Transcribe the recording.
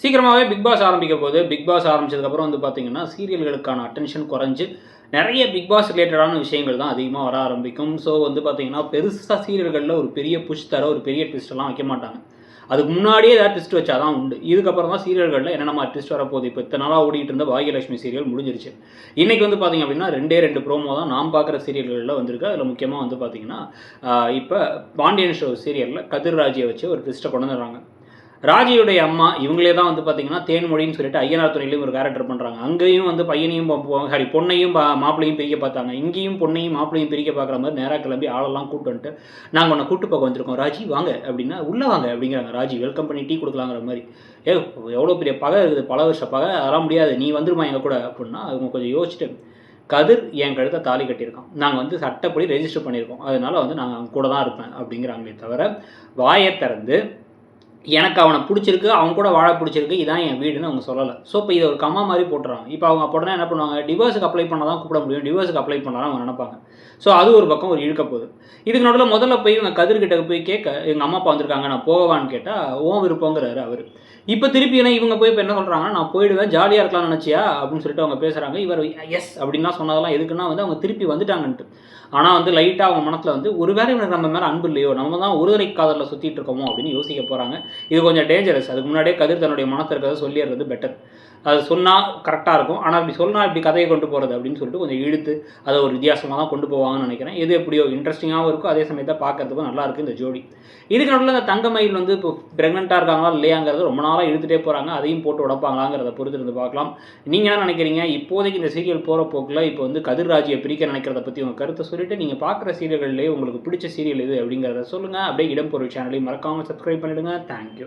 சீக்கிரமாகவே big pass ஆரம்பிக்க போது பிக் பாஸ் ஆரம்பிச்சதுக்கப்புறம் வந்து பார்த்தீங்கன்னா சீரியல்களுக்கான அட்டென்ஷன் குறைஞ்சி நிறைய பிக் பாஸ் ரிலேட்டடான விஷயங்கள் தான் அதிகமாக வர ஆரம்பிக்கும். ஸோ வந்து பார்த்தீங்கன்னா பெருசாக சீரியல்களில் ஒரு பெரிய புஷ் தர ஒரு பெரிய ட்விஸ்டெல்லாம் வைக்க மாட்டாங்க. அதுக்கு முன்னாடியே ஏதாவது ட்விஸ்ட் வச்சா தான் உண்டு. இதுக்கப்புறம் தான் சீரியல்களில் என்னென்ன ட்விஸ்ட் வரப்போகுது? இப்போ இத்தனை நாளாக ஓடிட்டு இருந்த பாகியலட்சுமி சீரியல் முடிஞ்சிருச்சு. இன்றைக்கி வந்து பார்த்திங்க அப்படின்னா ரெண்டே ரெண்டு ப்ரோமோ தான் நான் பார்க்குற சீரியல்களில் வந்திருக்கு. அதில் முக்கியமாக வந்து பார்த்திங்கன்னா இப்போ பாண்டியன் ஷோ சீரியலில் கதிர் ராஜியை வச்சு ஒரு ட்விஸ்ட்டை கொண்டு வந்துடுறாங்க ராஜியுடைய அம்மா இவங்களே தான் வந்து பார்த்தீங்கன்னா தேன்மொழின்னு சொல்லிட்டு ஐயனார் துறையிலையும் ஒரு கேரக்டர் பண்ணுறாங்க அங்கேயும் வந்து பையனையும் சாரி பொண்ணையும் பா- பிரிக்க பார்த்தாங்க. இங்கேயும் பொண்ணையும் மாப்பிளையும் பிரிக்க பார்க்குற மாதிரி நேராக கிளம்பி ஆளெல்லாம் கூட்டு வந்துட்டு நாங்கள் உன்னை கூட்டு பக்கம் வந்திருக்கோம். ராஜி வாங்க. அப்படின்னா உள்ளே வாங்க. அப்படிங்கிறாங்க. ராஜி வெல்கம் பண்ணி டீ கொடுக்கலாங்கிற மாதிரி. ஏ எவ்வளோ பெரிய பகை இருக்குது. பல வருஷ பகை. அதெல்லாம் முடியாது. நீ வந்துருமா எங்கள் கூட? அப்படின்னா அவங்க கொஞ்சம் யோசிச்சுட்டு கதிர் என் கழுத்தை தாலி கட்டியிருக்கான். நாங்கள் வந்து சட்டப்படி ரெஜிஸ்டர் பண்ணியிருக்கோம். அதனால வந்து நாங்கள் கூட தான் இருப்பேன். அப்படிங்கிறாங்களே தவிர வாயை திறந்து எனக்கு அவனை பிடிச்சிருக்கு அவன் கூட வாழ பிடிச்சிருக்கு இதான் என் வீடுன்னு அவங்க சொல்லலை. ஸோ இப்போ இதை ஒரு கம்மா மாதிரி போட்டுறாங்க. இப்போ அவங்க அப்படின்னா என்ன பண்ணுவாங்க? டிவோர்ஸுக்கு அப்ளை பண்ணால் தான் கூப்பிட முடியும். டிவோர்ஸுக்கு அப்ளை பண்ணலாம் அவங்க நினைப்பாங்க. ஸோ அது ஒரு பக்கம் ஒரு இழுக்க போகுது. இதுக்கு நடுவில் முதல்ல போய் இவங்க கதிர்கிட்ட போய் கேட்க எங்கள் அம்மா அப்பா வந்திருக்காங்க நான் போகவான்னு கேட்டால் ஓன் விருப்பங்கிறாரு அவர். இப்போ திருப்பி என்ன இவங்க போய் இப்போ என்ன சொல்கிறாங்கன்னா நான் போயிடுவேன் ஜாலியாக இருக்கலாம்னு நினச்சியா? அப்படின்னு சொல்லிட்டு அவங்க பேசுகிறாங்க இவர் எஸ் அப்படின்னா சொன்னதெல்லாம் எதுக்குன்னா வந்து அவங்க திருப்பி வந்துட்டாங்கன்ட்டு. ஆனால் வந்து லைட்டாக அவங்க மனசில் வந்து ஒருவேளை இவனுக்கு நம்ம மேலே அன்பு இல்லையோ? நம்ம தான் ஒருதலை காதலில் சுற்றிட்டு இருக்கோமோ? அப்படின்னு யோசிக்க போகிறாங்க இது கொஞ்சம் டேஞ்சரஸ் அதுக்கு முன்னாடியே கதிர் தன்னுடைய மனத்தில் இருக்கிறத சொல்லிடுறது பெட்டர் அது சொன்னால் கரெக்டாக இருக்கும். ஆனால் இப்படி சொன்னால் இப்படி கதையை கொண்டு போகிறது அப்படின்னு சொல்லிட்டு கொஞ்சம் இழுத்து அதை ஒரு வித்தியாசமாக தான் கொண்டு போவாங்கன்னு நினைக்கிறேன். எது எப்படியோ இன்ட்ரெஸ்டிங்காகவும் இருக்கும். அதே சமயத்தை பார்க்கறதுக்கும் நல்லா இந்த ஜோடி. இதுக்கு நடுவில் இந்த தங்கமயில் வந்து இப்போ ப்ரெக்னெண்ட்டாக இருக்காங்களா இல்லையாங்கிறது ரொம்ப நாளாக இழுத்துட்டே போகிறாங்க அதையும் போட்டு உடப்பாங்களாங்கிறத பொறுத்து இருந்து பார்க்கலாம். நீங்கள் என்ன நினைக்கிறீங்க? இப்போதைக்கு இந்த சீரியல் போகிற போக்கில் இப்போ வந்து கதிர்ராஜியை பிரிக்க நினைக்கிறத பற்றி உங்கள் கருத்தை சொல்லிட்டு நீங்கள் பார்க்குற சீரியல்கள்லேயே உங்களுக்கு பிடிச்ச சீரியல் எது அப்படிங்கிறத சொல்லுங்கள் அப்படியே இடம் பொருள் சேனலையும் மறக்காமல் சப்ஸ்கிரைப் பண்ணிவிடுங்க താങ്ക്